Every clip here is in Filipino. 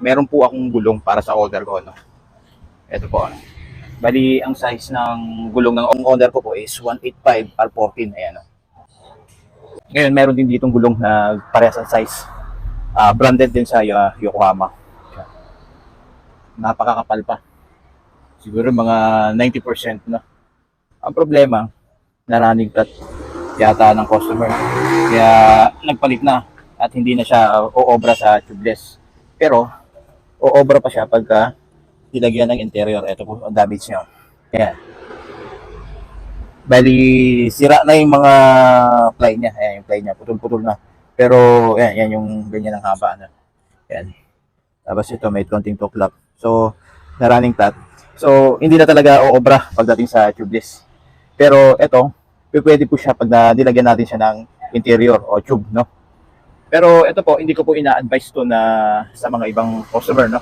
Meron po akong gulong para sa order ko. No? Ito po. Ano. Bali, ang size ng gulong ng order ko po is 185 R14. Ayan. No? Ngayon, meron din ditong gulong na parehas ang size. Ah, branded din sa uh, Yokohama. Napakakapal pa. Siguro mga 90% na. Ang problema, naranig flat yata ng customer. Kaya nagpalit na at hindi na siya oobra sa tubeless. Pero, oobra pa siya pagka nilagyan ng interior. Ito po ang damage niya. Ayan. Bali, sira na yung mga ply niya. Ayan, yung ply niya. Putol-putol na. Pero, ayan, yan yung ganyan ang haba. Ano. Ayan. Tapos ito, may konting tuklap. So, na running flat. So, hindi na talaga oobra pagdating sa tubeless. Pero, ito, pwede po siya pag nilagyan natin siya ng interior o tube, no? Pero ito po, hindi ko po ina-advise to na sa mga ibang customer, no?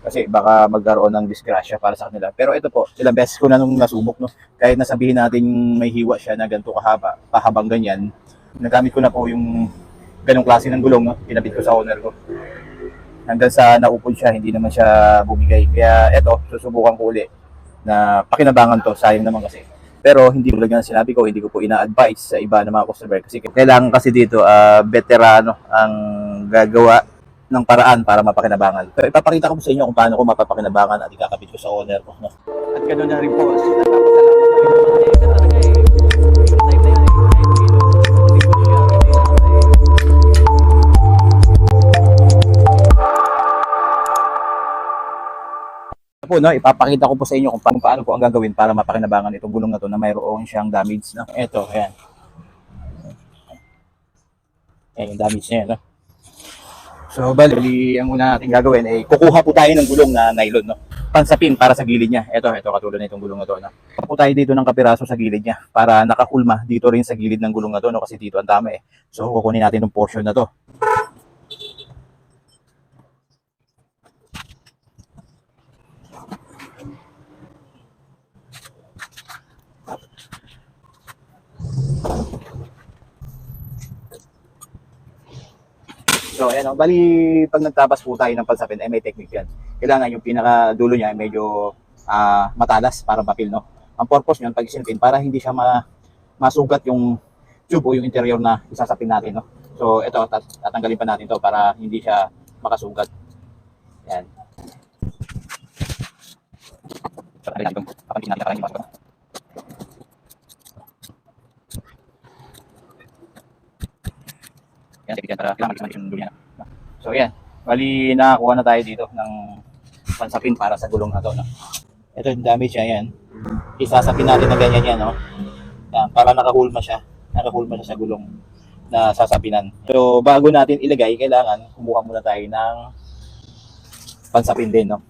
Kasi baka magkaroon ng disgrasya para sa kanila. Pero ito po, ilang beses ko na nung nasubok, no? Kahit nasabihin natin may hiwa siya na ganito kahaba, pahabang ganyan, nagamit ko na po yung ganong klase ng gulong, no? Kinabit ko sa owner ko. Hanggang sa naupod siya, hindi naman siya bumigay. Kaya ito, susubukan ko uli na pakinabangan to, sayang naman kasi. Pero hindi tulad nga ng sinabi ko, hindi ko po ina-advise sa iba ng mga customer kasi kailangan kasi dito ah, veterano ang gagawa ng paraan para mapakinabangan. Pero ipapakita ko sa inyo kung paano ko mapapakinabangan at ikakabit ko sa owner ko. No? At ganoon na rin po. Po no, ipapakita ko po sa inyo kung paano, paano po ang gagawin para mapakinabangan itong gulong na to na mayroon siyang damage no. Ito, ayan. Ayan yung damage niya, no. So, bali, ang una natin gagawin ay kukuha po tayo ng gulong na nylon, no. Pansapin para sa gilid niya. Ito, ito katulad na itong gulong na to, no. Kukuha po tayo dito ng kapiraso sa gilid niya para nakakulma dito rin sa gilid ng gulong na to, no, kasi dito ang dami eh. So, kukunin natin yung portion na to. So, ayan, oh, bali, pag nagtabas po tayo ng pansapin, ay may technique yan. Kailangan yung pinaka-dulo niya ay medyo ah, matalas para mapil, no? Ang purpose niyan, pag isinipin, para hindi siya ma masugat yung tube o yung interior na isasapin natin, no? So, ito, tat tatanggalin pa natin to para hindi siya makasugat. Yan. Tatanggalin natin ito. Papantin natin para hindi masugat. Yan, dyan para kailangan mag yung dulo niya. So, yan. Bali, nakakuha na tayo dito ng pansapin para sa gulong na to. No? Ito yung damage niya, yan. Isasapin natin na ganyan yan, no? Yan, para nakahulma siya. Nakahulma siya sa gulong na sasapinan. So, bago natin ilagay, kailangan kumuha muna tayo ng pansapin din, no?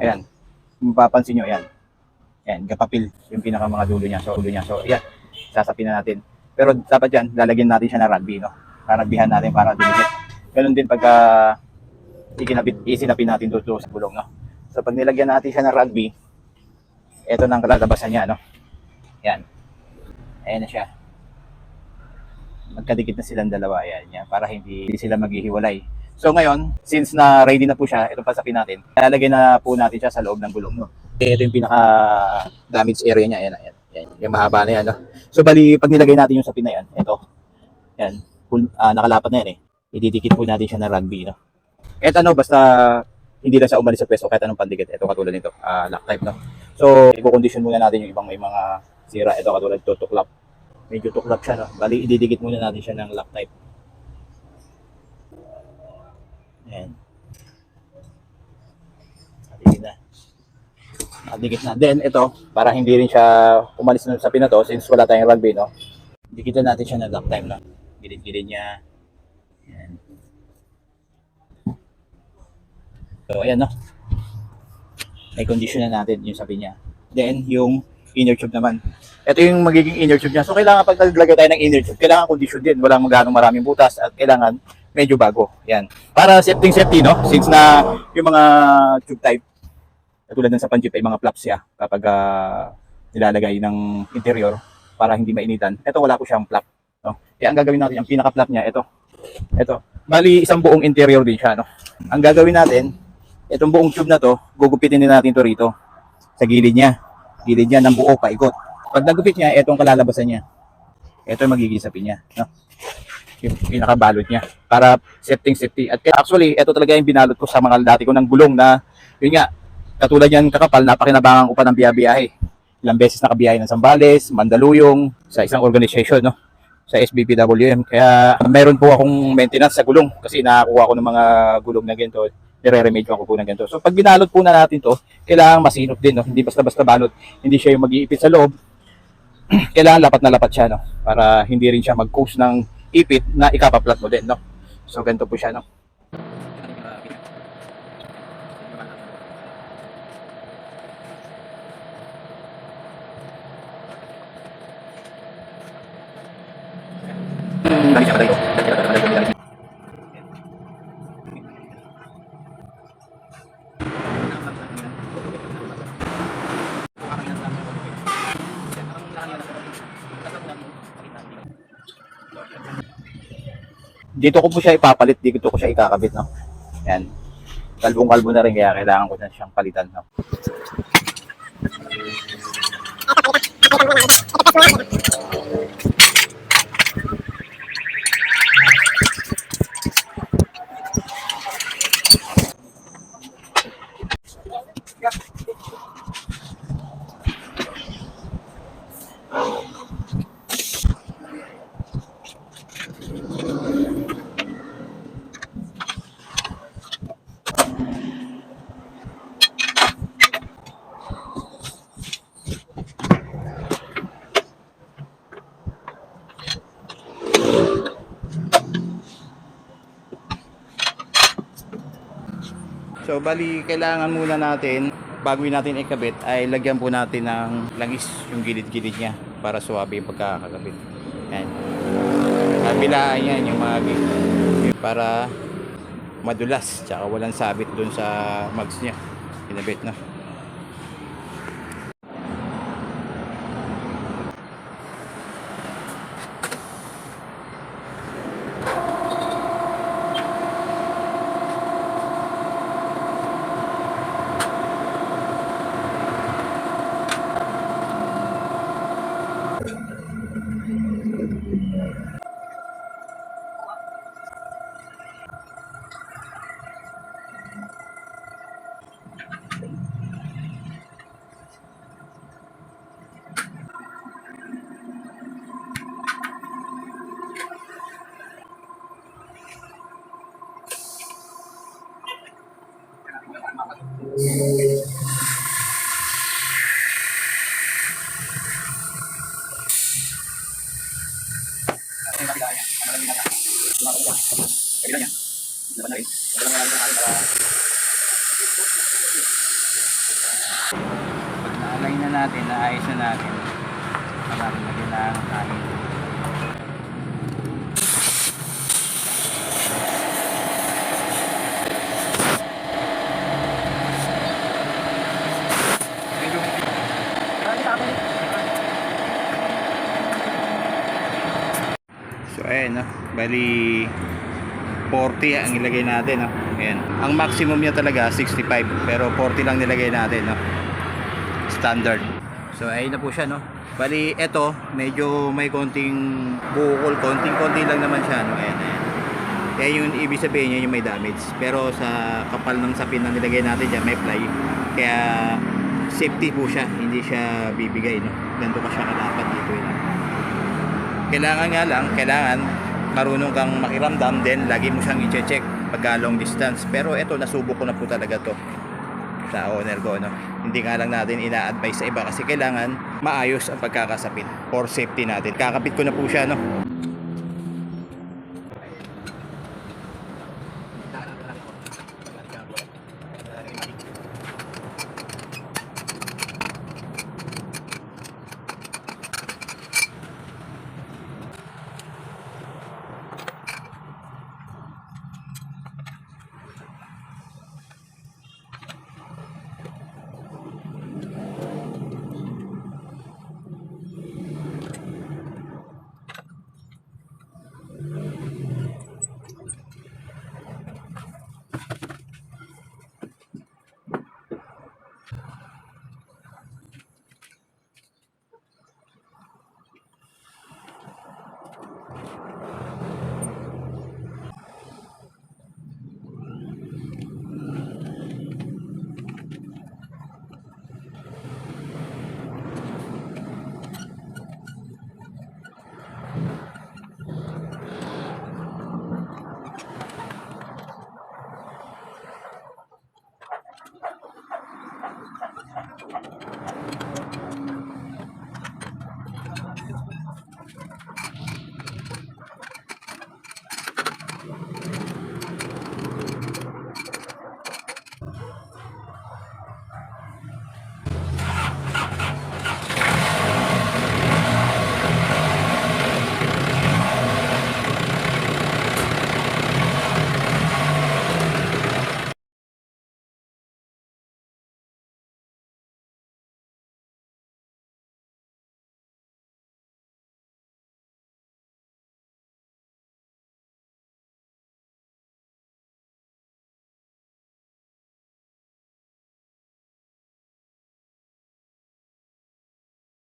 Ayan. Mapapansin nyo, ayan. Ayan, kapapil yung pinaka mga dulo niya. So, dulo niya. So, ayan. Sasapin na natin. Pero dapat yan, lalagyan natin siya ng rugby, no? Rugbyhan natin para dumikit. Ganun din pagka ikinabit, isinapin natin doon sa bulong, no? So, pag nilagyan natin siya ng rugby, ito na ang kalalabasan niya, no? Ayan. Ayan na siya. Magkadikit na silang dalawa, ayan, yan, para hindi sila maghihiwalay. So ngayon, since na ready na po siya, itong pasapin natin, lalagay na po natin siya sa loob ng gulong. No? Ito yung pinaka damage area niya. Ayan, ayan, ayan. Yung mahaba na yan. No? So bali, pag nilagay natin yung sapin na yan, ito, yan, full, ah, nakalapat na yan eh. Ididikit po natin siya ng rugby. No? Kahit ano, basta hindi lang siya umalis sa pwesto, kahit anong pandikit. Ito katulad nito, ah, lock type. No? So, i-condition muna natin yung ibang may mga sira. Ito katulad ito, tuklap. Medyo tuklap siya. No? Bali, ididikit muna natin siya ng lock type. Ayan. Nakadikit na. Nakadikit na. Then, ito, para hindi rin siya umalis na sa pinato, since wala tayong rugby, no? Dikitan natin siya ng lock time, no? Gilid-gilid niya. Ayan. So, ayan, no? May condition na natin yung sabi niya. Then, yung inner tube naman. Ito yung magiging inner tube niya. So, kailangan pag naglagay tayo ng inner tube, kailangan condition din. Walang magano'ng maraming butas at kailangan medyo bago. Yan. Para safety safety, no? Since na yung mga tube type, Katulad ng sa panjeep ay mga flaps siya kapag ah, nilalagay ng interior para hindi mainitan. Ito wala po siyang flap. No? Kaya ang gagawin natin, ang pinaka-flap niya, ito. Ito. Bali, isang buong interior din siya. No? Ang gagawin natin, itong buong tube na to, gugupitin din natin to rito. Sa gilid niya. Gilid niya ng buo, paikot. Pag nagupit niya, itong kalalabasan niya. Ito yung magiging sapin niya. No? Yung pinakabalot niya. Para safety safety. At actually, ito talaga yung binalot ko sa mga dati ko ng gulong na, yun nga, katulad yan kakapal, napakinabangan ko pa ng biyabiyahe. Ilang beses nakabiyahe ng Sambales, Mandaluyong, sa isang organization, no? sa SBPWM. Kaya meron po akong maintenance sa gulong kasi nakakuha ko ng mga gulong na ganito. Nire-remedyo ko po ng ganito. So pag binalot po na natin to, kailangan masinop din. No? Hindi basta-basta balot. Hindi siya yung mag-iipit sa loob. kailangan lapat na lapat siya. No? Para hindi rin siya mag-cause ng ipit na ikapaplat mo din. No? So ganito po siya. No? Lagi siya kadayo. Lagi siya kadayo. Dito ko po siya ipapalit, dito ko siya ikakabit, no? Yan. Kalbong-kalbo na rin, kaya kailangan ko na siyang palitan, no? So bali kailangan muna natin bago natin ikabit ay lagyan po natin ng langis yung gilid-gilid niya para suwabe yung pagkakakabit. Yan. Kabilaan yan yung mga gilid para madulas tsaka walang sabit dun sa mags niya. Kinabit na. Pag na-align na natin, naayos na natin, marami na kailangan hangin. So ayan no, bali 40 ang ilagay natin no. Ayan. Ang maximum niya talaga 65 pero 40 lang nilagay natin no. Standard. So ayun na po siya no. Bali eto medyo may konting bukol, konting-konti lang naman siya no. Ayan, ayan. Kaya yung ibig sabihin niya yung may damage. Pero sa kapal ng sapin na nilagay natin dyan, may ply. Kaya safety po siya, hindi siya bibigay no. Ganito pa siya kalapat dito yun. Kailangan nga lang, kailangan marunong kang makiramdam din lagi mo siyang i-check pagka long distance. Pero eto nasubok ko na po talaga to. Sa owner ko no? Hindi nga lang natin ina-advise sa iba kasi kailangan maayos ang pagkakasapin for safety natin. Kakapit ko na po siya no